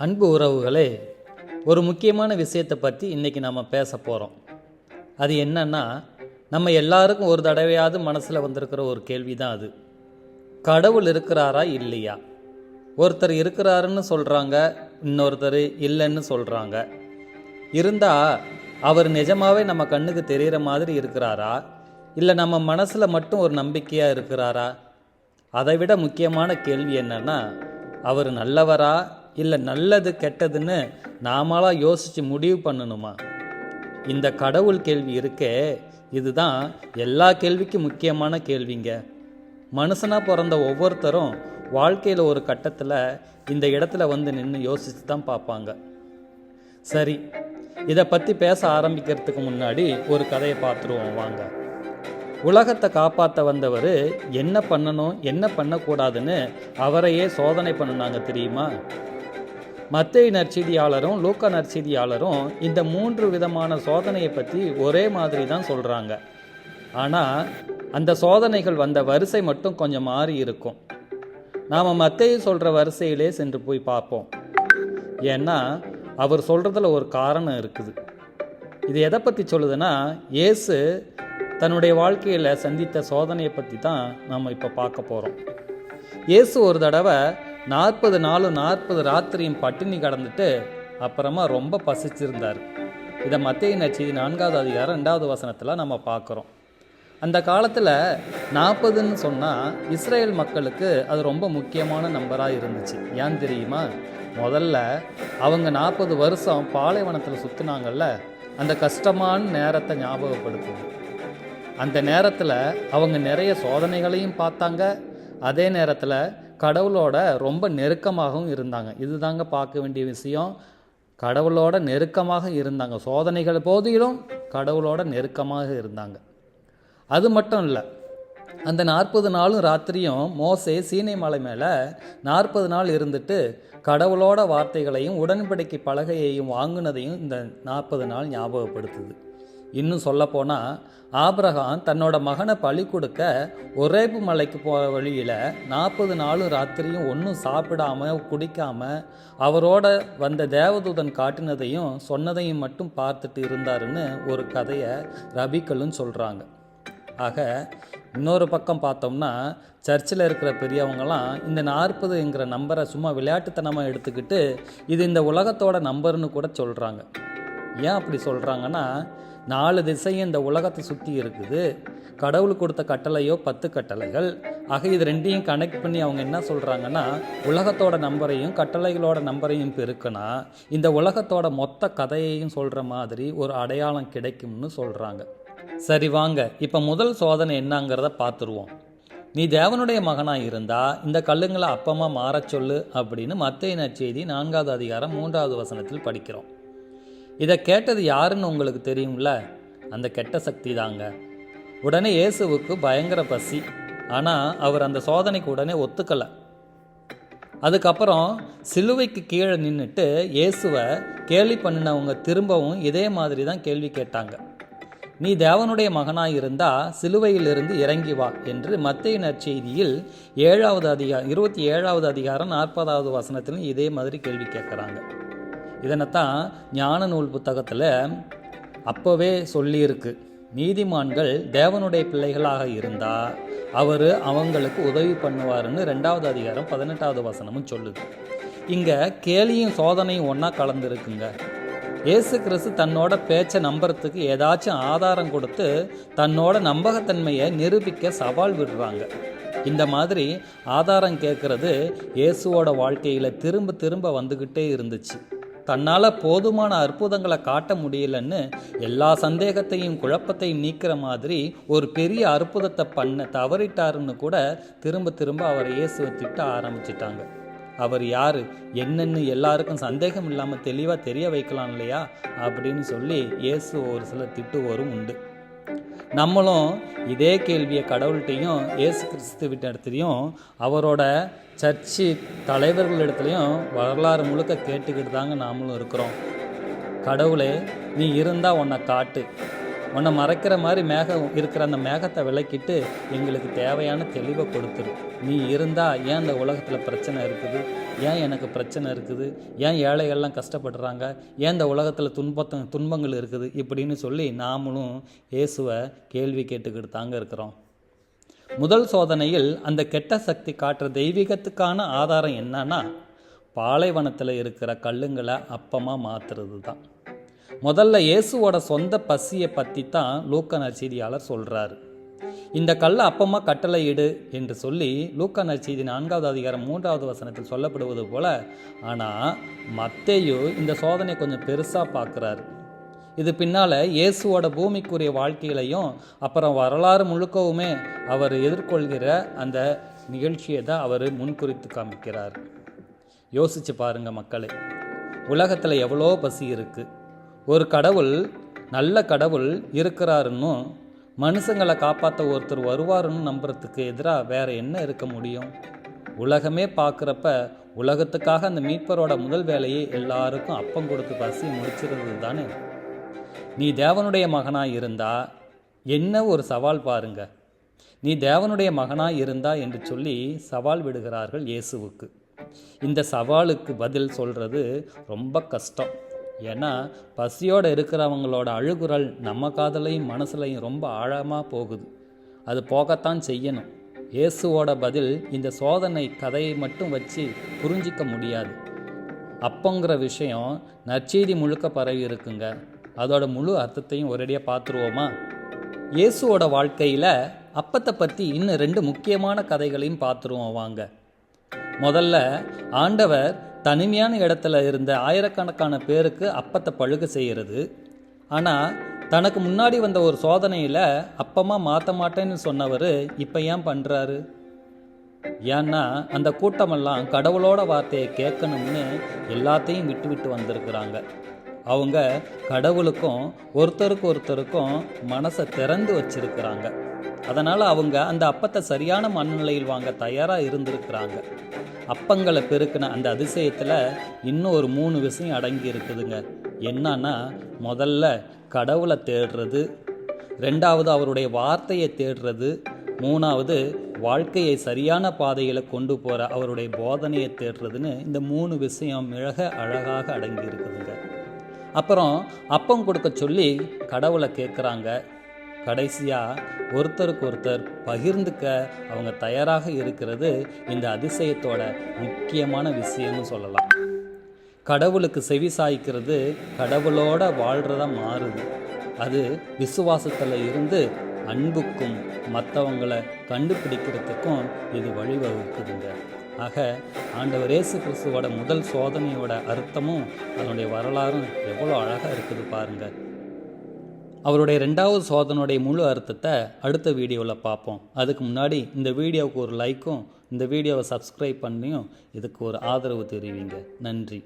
அன்பு உறவுகளே ஒரு முக்கியமான விஷயத்தை பற்றி இன்றைக்கி நம்ம பேச போகிறோம் அது என்னன்னா நம்ம எல்லாருக்கும் ஒரு தடவையாவது மனசில் வந்திருக்கிற ஒரு கேள்வி தான் அது. கடவுள் இருக்கிறாரா இல்லையா? ஒருத்தர் இருக்கிறாருன்னு சொல்கிறாங்க இன்னொருத்தர் இல்லைன்னு சொல்கிறாங்க இருந்தால் அவர் நிஜமாகவே நம்ம கண்ணுக்கு தெரிகிற மாதிரி இருக்கிறாரா? இல்லை நம்ம மனசில் மட்டும் ஒரு நம்பிக்கையாக இருக்கிறாரா? அதை விட முக்கியமான கேள்வி என்னன்னா அவர் நல்லவரா இல்லை நல்லது கெட்டதுன்னு நாமளாக யோசித்து முடிவு பண்ணணுமா? இந்த கடவுள் கேள்வி இருக்கே இதுதான் எல்லா கேள்விக்கும் முக்கியமான கேள்விங்க. மனுஷனாக பிறந்த ஒவ்வொருத்தரும் வாழ்க்கையில் ஒரு கட்டத்தில் இந்த இடத்துல வந்து நின்று யோசித்து தான் பார்ப்பாங்க சரி இதை பற்றி பேச ஆரம்பிக்கிறதுக்கு முன்னாடி ஒரு கதையை பார்த்துருவோம் வாங்க. உலகத்தை காப்பாற்ற வந்தவர் என்ன பண்ணணும் என்ன பண்ணக்கூடாதுன்னு அவரையே சோதனை பண்ணினாங்க தெரியுமா? மத்திய நற்செய்தியாளரும் லூக்கா நற்செய்தியாளரும் இந்த மூன்று விதமான சோதனையை பற்றி ஒரே மாதிரி தான் சொல்கிறாங்க ஆனால் அந்த சோதனைகள் வந்த வரிசை மட்டும் கொஞ்சம் மாறி இருக்கும். நாம் மத்தையை சொல்கிற வரிசையிலே சென்று போய் பார்ப்போம். ஏன்னா அவர் சொல்கிறதுல ஒரு காரணம் இருக்குது. இது எதை பற்றி சொல்லுதுன்னா இயேசு தன்னுடைய வாழ்க்கையில் சந்தித்த சோதனையை பற்றி தான் நம்ம இப்போ பார்க்க போகிறோம் இயேசு ஒரு தடவை நாற்பது நாளும் நாற்பது ராத்திரியும் பட்டினி கடந்துட்டு அப்புறமா ரொம்ப பசிச்சிருந்தார். இதை மத்திய நச்செய்தி நான்காவது அதிகாரம் ரெண்டாவது வசனத்தில் நம்ம பார்க்குறோம் அந்த காலத்தில் நாற்பதுன்னு சொன்னால் இஸ்ரேல் மக்களுக்கு அது ரொம்ப முக்கியமான நம்பராக இருந்துச்சு. ஏன் தெரியுமா? முதல்ல அவங்க நாற்பது வருஷம் பாலைவனத்தில் சுற்றுனாங்கல்ல அந்த கஷ்டமான நேரத்தை ஞாபகப்படுத்துது அந்த நேரத்தில் அவங்க நிறைய சோதனைகளையும் பார்த்தாங்க. அதே நேரத்தில் கடவுளோட ரொம்ப நெருக்கமாகவும் இருந்தாங்க. இதுதாங்க பார்க்க வேண்டிய விஷயம். கடவுளோட நெருக்கமாக இருந்தாங்க. சோதனைகள் போதிலும் கடவுளோட நெருக்கமாக இருந்தாங்க. அது மட்டும் இல்லை அந்த நாற்பது நாளும் ராத்திரியும் மோசே சீனை மலை மேலே நாற்பது நாள் இருந்துட்டு கடவுளோட வார்த்தைகளையும் உடன்படிக்கை பலகையையும் வாங்கினதையும் இந்த நாற்பது நாள் ஞாபகப்படுத்துது. இன்னும் சொல்லப்போனால் ஆப்ரஹாம் தன்னோட மகனை பழி கொடுக்க ஒரேபு மலைக்கு போகிற வழியில் நாற்பது நாளும் ராத்திரியும் ஒன்றும் சாப்பிடாம குடிக்காம அவரோட வந்த தேவதூதன் காட்டினதையும் சொன்னதையும் மட்டும் பார்த்துட்டு இருந்தாருன்னு ஒரு கதையை ரபிக்கலும் சொல்கிறாங்க ஆக இன்னொரு பக்கம் பார்த்தோம்னா சர்ச்சில் இருக்கிற பெரியவங்களாம் இந்த நாற்பதுங்கிற நம்பரை சும்மா விளையாட்டுத்தனமாக எடுத்துக்கிட்டு இது இந்த உலகத்தோட நம்பர்னு கூட சொல்கிறாங்க ஏன் அப்படி சொல்கிறாங்கன்னா நாலு திசையும் இந்த உலகத்தை சுற்றி இருக்குது. கடவுள் கொடுத்த கட்டளையோ பத்து கட்டளைகள். ஆக இது ரெண்டையும் கனெக்ட் பண்ணி அவங்க என்ன சொல்கிறாங்கன்னா உலகத்தோட நம்பரையும் கட்டளைகளோட நம்பரையும் பெருக்கினா இந்த உலகத்தோட மொத்த கதையையும் சொல்கிற மாதிரி ஒரு அடையாளம் கிடைக்கும்னு சொல்கிறாங்க சரி வாங்க. இப்போ முதல் சோதனை என்னங்கிறத பார்த்துருவோம் நீ தேவனுடைய மகனாக இருந்தால் இந்த கல்லுங்களை அப்பமாக மாறச் சொல்லு அப்படின்னு மத்திய நற்செய்தி நான்காவது அதிகாரம் மூன்றாவது வசனத்தில் படிக்கிறோம். இதை கேட்டது யாருன்னு உங்களுக்கு தெரியும்ல? அந்த கெட்ட சக்தி தாங்க. உடனே இயேசுவுக்கு பயங்கர பசி. ஆனால் அவர் அந்த சோதனைக்கு உடனே ஒத்துக்கலை. அதுக்கப்புறம் சிலுவைக்கு கீழே நின்றுட்டு இயேசுவை கேள்வி பண்ணினவங்க திரும்பவும் இதே மாதிரி தான் கேள்வி கேட்டாங்க. நீ தேவனுடைய மகனாக இருந்தால் சிலுவையிலிருந்து இறங்கி வா என்று மத்திய நற்செய்தியில் ஏழாவது அதிகாரம் இருபத்தி ஏழாவது அதிகாரம் நாற்பதாவது வசனத்திலும் இதே மாதிரி கேள்வி கேட்குறாங்க. இதனைத்தான் ஞான நூல் புத்தகத்தில் அப்போவே சொல்லியிருக்கு. நீதிமான்கள் தேவனுடைய பிள்ளைகளாக இருந்தால் அவர் அவங்களுக்கு உதவி பண்ணுவாருன்னு ரெண்டாவது அதிகாரம் பதினெட்டாவது வசனமும் சொல்லுது. இங்கே கேலியும் சோதனையும் ஒன்றா கலந்துருக்குங்க. இயேசு கிறிஸ்து தன்னோட பேச்சை நம்புறதுக்கு ஏதாச்சும் ஆதாரம் கொடுத்து தன்னோட நம்பகத்தன்மையை நிரூபிக்க சவால் விடுறாங்க. இந்த மாதிரி ஆதாரம் கேட்குறது இயேசுவோட வாழ்க்கையில் திரும்ப திரும்ப வந்துக்கிட்டே இருந்துச்சு. தன்னால் போதுமான அற்புதங்களை காட்ட முடியலன்னு எல்லா சந்தேகத்தையும் குழப்பத்தையும் நீக்கிற மாதிரி ஒரு பெரிய அற்புதத்தை பண்ண தவறிட்டாருன்னு கூட திரும்ப திரும்ப அவர் இயேசுவை திட்ட ஆரம்பிச்சிட்டாங்க. அவர் யார்? என்னன்னு எல்லாருக்கும் சந்தேகம் இல்லாமல் தெளிவாக தெரிய வைக்கலாம் இல்லையா? அப்படின்னு சொல்லி இயேசு ஒரு சில திட்டுவோரும் உண்டு. நம்மளும் இதே கேள்வியை கடவுள்கிட்டையும் ஏசு கிறிஸ்து இடத்துலையும் அவரோட சர்ச்சு தலைவர்களிடத்துலையும் வரலாறு முழுக்க கேட்டுக்கிட்டு தாங்க நாமளும் இருக்கிறோம். கடவுளே நீ இருந்தால் உன்னை காட்டு. உன்னை மறைக்கிற மாதிரி மேகம் இருக்கிற அந்த மேகத்தை விளக்கிட்டு எங்களுக்கு தேவையான தெளிவை கொடுத்துரு. நீ இருந்தால் ஏன் அந்த உலகத்தில் பிரச்சனை இருக்குது? ஏன் எனக்கு பிரச்சனை இருக்குது? ஏன் ஏழைகள்லாம் கஷ்டப்படுறாங்க? ஏன் இந்த உலகத்தில் துன்பத்த துன்பங்கள் இருக்குது? இப்படின்னு சொல்லி நாமளும் இயேசுவை கேள்வி கேட்டுக்கிட்டு தாங்க இருக்கிறோம். முதல் சோதனையில் அந்த கெட்ட சக்தி காட்டுற தெய்வீகத்துக்கான ஆதாரம் என்னன்னா பாலைவனத்தில் இருக்கிற கல்லுங்களை அப்பமாக மாற்றுறது தான் முதல்ல இயேசுவோட சொந்த பசியை பற்றி தான் லூக்கன் அச்சீதியாளர் சொல்கிறாரு இந்த கல்லை அப்பமா கட்டளை இடு என்று சொல்லி லூக்கா நற்செய்தி நான்காவது அதிகாரம் மூன்றாவது வசனத்தில் சொல்லப்படுவது போல ஆனால் மத்தேயு இந்த சோதனை கொஞ்சம் பெருசாக பார்க்குறாரு. இது பின்னால் இயேசுவோட பூமிக்குரிய வாழ்க்கையிலையும் அப்புறம் வரலாறு முழுக்கவுமே அவர் எதிர்கொள்கிற அந்த நிகழ்ச்சியை தான் அவர் முன்குறித்து காமிக்கிறார். யோசிச்சு பாருங்க மக்களே உலகத்தில் எவ்வளோ பசி இருக்குது ஒரு கடவுள் நல்ல கடவுள் இருக்கிறாருன்னு மனுஷங்களை காப்பாற்ற ஒருத்தர் வருவாருன்னு நம்புறதுக்கு எதிராக வேற என்ன இருக்க முடியும்? உலகமே பார்க்குறப்ப உலகத்துக்காக அந்த மீட்பரோட முதல் வேலையை எல்லாருக்கும் அப்பம் கொடுத்து பசி முடிச்சிருந்தது தானே? நீ தேவனுடைய மகனாக இருந்தா என்ன ஒரு சவால் பாருங்க. நீ தேவனுடைய மகனாக இருந்தா என்று சொல்லி சவால் விடுகிறார்கள் இயேசுவுக்கு. இந்த சவாலுக்கு பதில் சொல்கிறது ரொம்ப கஷ்டம். ஏன்னா பசியோடு இருக்கிறவங்களோட அழுகுரல் நம்ம காதலையும் மனசுலையும் ரொம்ப ஆழமாக போகுது. அது போகத்தான் செய்யணும். இயேசுவோட பதில் இந்த சோதனை கதையை மட்டும் வச்சு புரிஞ்சிக்க முடியாது. அப்பங்கிற விஷயம் நற்செய்தி முழுக்க பரவி இருக்குங்க. அதோட முழு அர்த்தத்தையும் ஒரேடியாக பார்த்துருவோமா இயேசுவோட வாழ்க்கையில் அப்பத்தை பற்றி இன்னும் ரெண்டு முக்கியமான கதைகளையும் பார்த்துருவோம் வாங்க. முதல்ல ஆண்டவர் தனிமையான இடத்துல இருந்த ஆயிரக்கணக்கான பேருக்கு அப்பத்தை பழுக செய்கிறது. ஆனால் தனக்கு முன்னாடி வந்த ஒரு சோதனையில் அப்பமாக மாற்ற மாட்டேன்னு சொன்னவர் இப்போ ஏன் பண்ணுறாரு ஏன்னா அந்த கூட்டமெல்லாம் கடவுளோட வார்த்தையை கேட்கணும்னு எல்லாத்தையும் விட்டு விட்டு வந்திருக்கிறாங்க. அவங்க கடவுளுக்கும் ஒருத்தருக்கு ஒருத்தருக்கும் மனசை திறந்து வச்சிருக்கிறாங்க. அதனால் அவங்க அந்த அப்பத்தை சரியான மனநிலையில் வாங்க தயாராக இருந்திருக்கிறாங்க. அப்பங்களை பெருக்கின அந்த அதிசயத்தில் இன்னும் ஒரு மூணு விஷயம் அடங்கி இருக்குதுங்க. என்னன்னா முதல்ல கடவுளை தேடுறது ரெண்டாவது அவருடைய வார்த்தையை தேடுறது மூணாவது வாழ்க்கையை சரியான பாதையில் கொண்டு போகிற அவருடைய போதனையை தேடுறதுன்னு இந்த மூணு விஷயம் மிளக அழகாக அடங்கி இருக்குதுங்க. அப்புறம் அப்பம் கொடுக்க சொல்லி கடவுளை கேட்குறாங்க கடைசியாக ஒருத்தருக்கு ஒருத்தர் பகிர்ந்துக்க அவங்க தயாராக இருக்கிறது இந்த அதிசயத்தோட முக்கியமான விஷயம்னு சொல்லலாம். கடவுளுக்கு செவி சாய்க்கிறது கடவுளோட வாழ்கிறதா மாறுது. அது விசுவாசத்தில் இருந்து அன்புக்கும் மற்றவங்களை கண்டுபிடிக்கிறதுக்கும் இது வழிவகுக்குதுங்க. ஆக ஆண்டவர் இயேசு கிறிஸ்துவோட முதல் சோதனையோட அர்த்தமும் அதனுடைய வரலாறும் எவ்வளோ அழகாக இருக்குது பாருங்கள் அவருடைய ரெண்டாவது சோதனுடைய முழு அர்த்தத்தை அடுத்த வீடியோவில் பார்ப்போம். அதுக்கு முன்னாடி இந்த வீடியோவுக்கு ஒரு லைக்கும் இந்த வீடியோவை சப்ஸ்கிரைப் பண்ணியும் இதுக்கு ஒரு ஆதரவு தெரிவிங்க. நன்றி.